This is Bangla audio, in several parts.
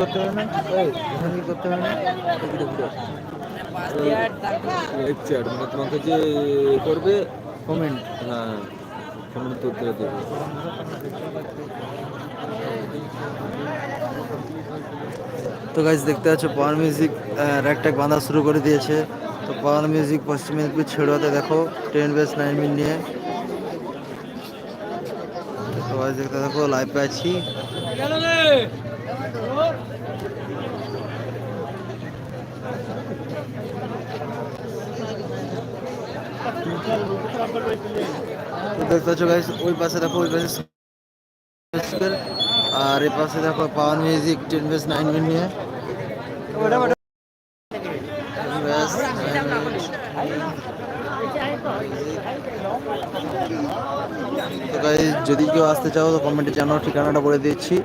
করতে হবে না? এই এখানে কি করতে হবে না? লাইভ চ্যাট মানে তোমাকে যে করবে কমেন্ট হ্যাঁ কমেন্ট তো উত্তর দেবে তো গাইজ দেখতে পাচ্ছ পাওয়ার মিউজিক র্যাকট্যাক বাঁধা শুরু করে দিয়েছে। তো পাওয়ার মিউজিক পশ্চিম মেদিনীপুর ছেড়ুয়াতে দেখো টেন বেস নাইন মিন নিয়ে। তো গাইজ দেখতে দেখো লাইভে আছি দেখতে পাচ্ছ গাইজ ওই পাশে দেখো, ওই পাশে আর এই পাশে দেখো power music ten base nine min নিয়ে। তো গাইজ যদি কেউ আসতে চাও, তো কমেন্টে জানাও, ঠিকানাটা বলে দিচ্ছি।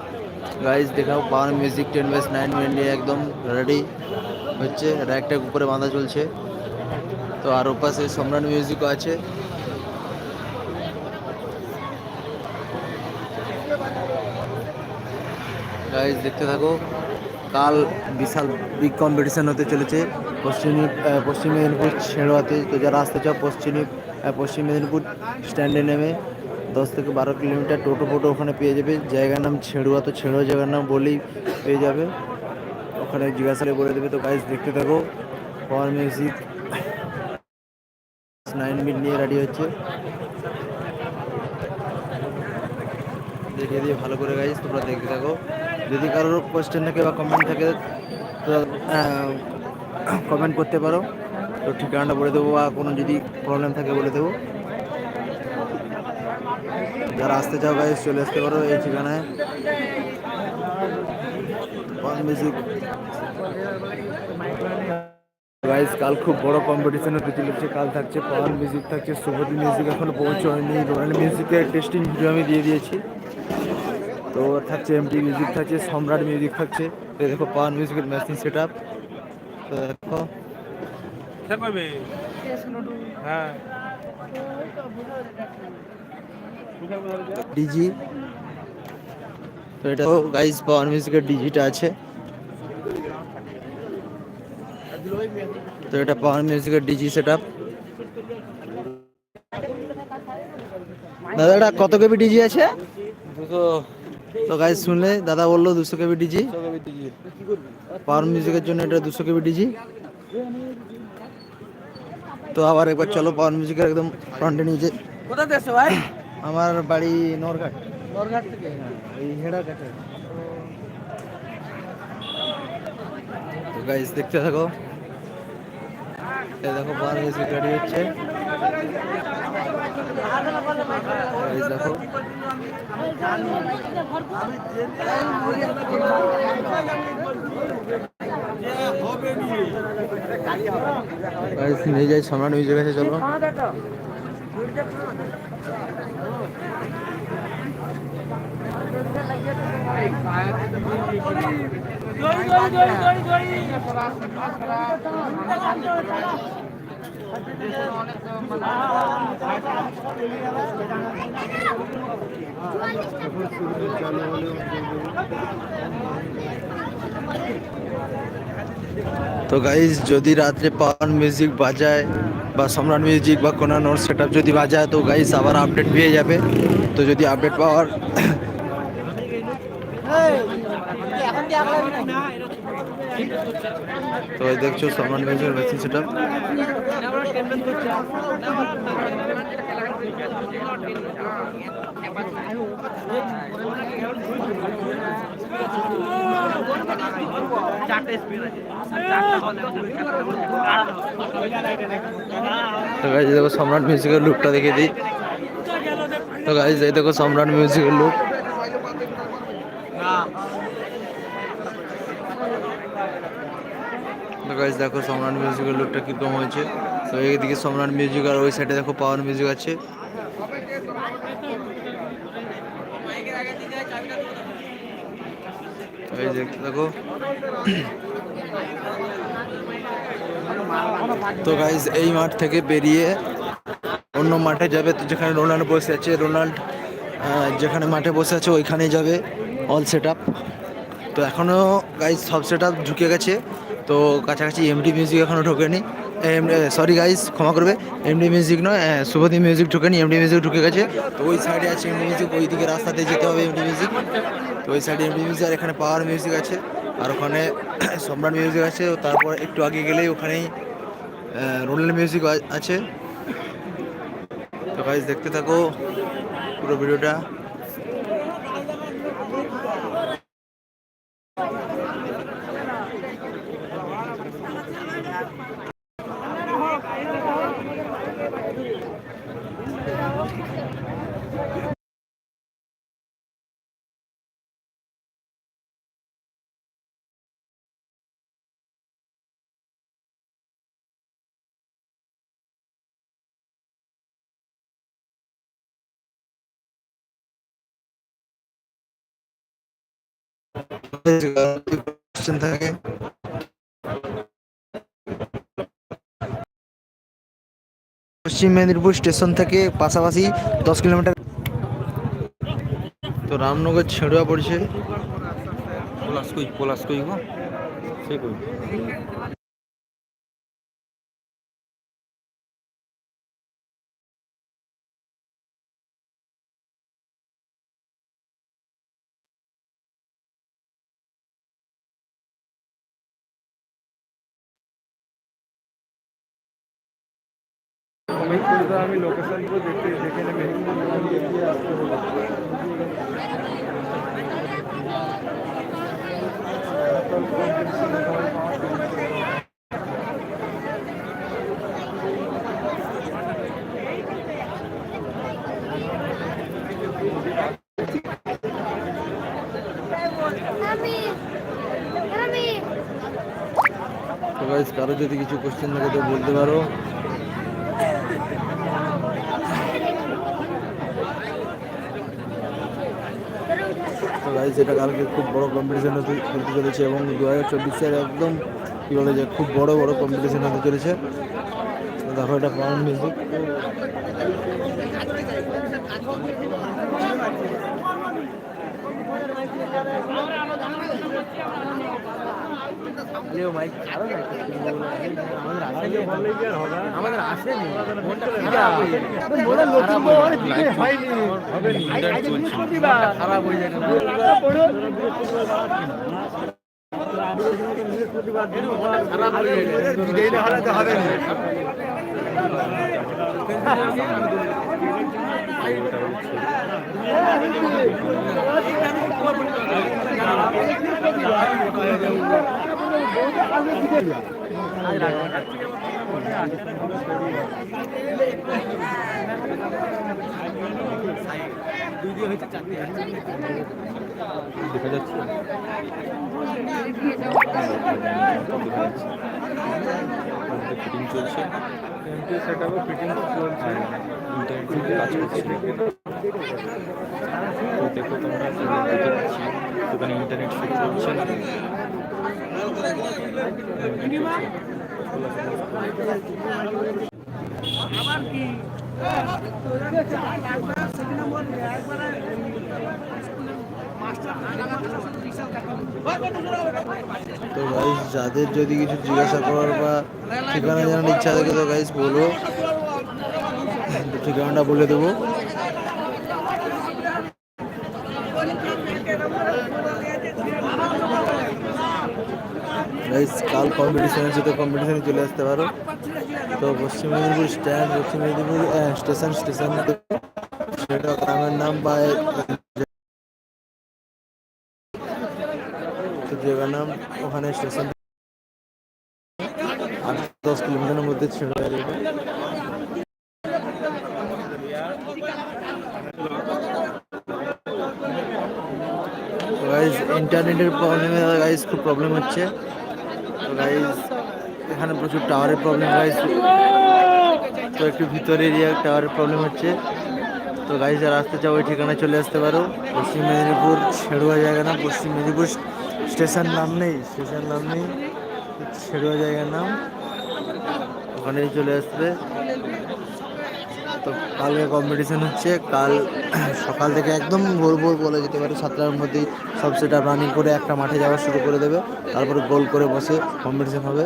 গাইজ দেখাও power music ten base nine minute নিয়ে একদম রেডি হচ্ছে। র্যাকট্যাক উপরে বাঁধা চলছে। তো আর ওপাশে সম্রাট মিউজিকও আছে। গাইজ দেখতে থাকো। কাল বিশাল বিগ কম্পিটিশান হতে চলেছে পশ্চিম পশ্চিম মেদিনীপুর ছেড়োয়াতে তো যারা আসতে চাও, পশ্চিম পশ্চিম মেদিনীপুর স্ট্যান্ডে নেমে দশ থেকে বারো কিলোমিটার টোটো ফোটো ওখানে পেয়ে যাবে। জায়গার নাম ছেড়ুয়া, তো ছেড়ুয়া জায়গার নাম বলেই পেয়ে যাবে। ওখানে জিজ্ঞাসা বলে দেবে। তো গাইজ দেখতে থাকো। পাওয়ার মিউজিক নাইন মিনিট নিয়ে রেডি হচ্ছে। দেখিয়ে দিয়ে ভালো করে গাইজ তোমরা দেখতে থাকো। যদি কারোর কোয়েশ্চেন থাকে বা কমেন্ট থাকে, তো কমেন্ট করতে পারো। তো ঠিকানাটা বলে দেবো বা কোনো যদি প্রবলেম থাকে বলে দেবো। যারা আসতে চাও গাইজ চলে আসতে পারো এই ঠিকানায়। মিউজিক গাইজ কাল খুব বড় কম্পিটিশন হতে চলেছে। কাল থাকছে পাওয়ার মিউজিক থাকছে সুবোধি মিউজিক এখনও পৌঁছয়নি। রয়্যাল মিউজিকের টেস্টিং ভিডিও আমি দিয়ে দিয়েছি। তো থাকছে এমটি মিউজিক থাকছে সম্রাট মিউজিক থাকছে। তো দেখো পাওয়ার মিউজিকের মেশিন সেট আপ তো দেখো। ডিজি তো এটা গাইজ পাওয়ার মিউজিকের ডিজিটা আছে। তো এটা পাওয়ার মিউজিকের ডিজি সেট আপ দাদা এটা কত কেবি ডিজি আছে? দুশো তো গাইজ শুনলে দাদা বলল দুশো কেবি ডিজি। পাওয়ার মিউজিকের জন্য এটা দুশো কেবি ডিজি। তো আবার একবার চলো পাওয়ার মিউজিকের একদম ফ্রন্টে নিচে। কোথা থেকে এসছো ভাই? আমার বাড়ি নরঘাট। নরঘাট থেকে? এই হেডা কাটে তো গাইস দেখতে থাকো। এই দেখো পাওয়ার মিউজিক রেডি হচ্ছে। দেখো। নিয়ে যাই সম্রাট মিউজিক আছে চলো। তো গাইজ যদি রাত্রে পাওয়ার মিউজিক বাজায় বা সম্রাট মিউজিক বা কোনো নোট সেট যদি বাজায় তো গাইজ আবার আপডেট পেয়ে যাবে তো যদি আপডেট পাওয়ার তো এই দেখছ সম্রাট মিউজিকের মেশিন সেট। তো গাইজ দেখো সম্রাট মিউজিকের লুকটা দেখে দিই। তো গাইজ এই দেখো সম্রাট মিউজিকের লুক তো গাইজ দেখো সম্রাট মিউজিকের লুকটা কীরকম হয়েছে। তো এইদিকে সম্রাট মিউজিক আর ওই সাইডে দেখো পাওয়ার মিউজিক আছে। দেখো। তো গাইজ এই মাঠ থেকে বেরিয়ে অন্য মাঠে যাবে তো যেখানে রোনাল্ড বসে আছে, রোনাল্ড যেখানে মাঠে বসে আছে ওইখানেই যাবে অল সেট আপ তো এখনও গাইজ সব সেট আপ ঢুকে গেছে। তো কাছাকাছি এমডি মিউজিক এখনও ঢোকেনি। সরি গাইজ ক্ষমা করবে। এমডি মিউজিক নয় শুভদী মিউজিক ঢোকেনি এমডি মিউজিক ঢুকে গেছে। তো ওই সাইডে আছে এমডি মিউজিক ওই দিকে রাস্তাতে যেতে হবে এমডি মিউজিক তো ওই সাইডে এমডি মিউজিক আর এখানে পাওয়ার মিউজিক আছে। আর ওখানে সম্রাট মিউজিক আছে। তারপর একটু আগে গেলেই ওখানেই রোনাল্ড মিউজিক আছে। তো গাইজ দেখতে থাকো পুরো ভিডিওটা। কোশ্চেন থাকে পশ্চিম মেদিনীপুর স্টেশন থেকে পাশাপাশি দশ কিলোমিটার। তো রামনগর ছেড়ুয়া পড়ছে। পলাশ কই পলাশ কই গো। সে কই? পুরো দেখতে দেখে নেবে Rami! Rami! তো গাইজ কারও যদি কিছু কোশ্চেন থাকে তো বলতে পারো গাইজ এটা কালকে খুব বড় কম্পিটিশন হতে হতে চলেছে এবং দু হাজার চব্বিশের একদম কী বলে যে খুব বড় বড় কম্পিটিশন হতে চলেছে। দেখো এটা পাউন্ড মিউজিক আমাদের আসেনি। খারাপ হয়ে যায় খারাপ হয়ে যায় হবে না দেখা যাচ্ছে। চলছে সেটাও ফিটিং চলছে। ইন্টারনেট কাজ করছে। তো দেখো তোমরা দেখতে পাচ্ছি। ওখানে ইন্টারনেট শুট চলছে তো গাইজ যাদের যদি কিছু জিজ্ঞাসা করার বা ঠিকানা জানার ইচ্ছা থাকে, তো গাইজ বলো। তো ঠিকানাটা বলে দেবো। গাইজ কাল কম্পিটিশন আছে, তো কম্পিটিশনে চলে আসতে পারো। তো পশ্চিম মেদিনীপুর স্ট্যান্ড পশ্চিম মেদিনীপুর স্টেশন স্টেশন সেটা গ্রামের নাম বা জায়গার ওখানে স্টেশন। আট দশ কিলোমিটারের মধ্যে ছেড়ে গাইজ ইন্টারনেটের প্রবলেমে গাইজ খুব প্রবলেম হচ্ছে। তো গাইজ এখানে প্রচুর টাওয়ারের প্রবলেম গাইজ তো একটু ভিতর এরিয়া টাওয়ারের প্রবলেম হচ্ছে। তো গাইজ যারা আসতে চাও, ওই ঠিকানায় চলে আসতে পারো। পশ্চিম মেদিনীপুর, ছেড়ুয়া জায়গা নাম পশ্চিম মেদিনীপুর স্টেশন নাম নেই, স্টেশন নাম নেই ছেড়ে জায়গার নাম। ওখানেই চলে আসবে। তো কালকে কম্পিটিশন হচ্ছে, কাল সকাল থেকে একদম ভোর ভোর বলে যেতে পারে, সাতটার মধ্যেই সব সেটা রানিং করে একটা মাঠে যাওয়া শুরু করে দেবে। তারপরে গোল করে বসে কম্পিটিশন হবে।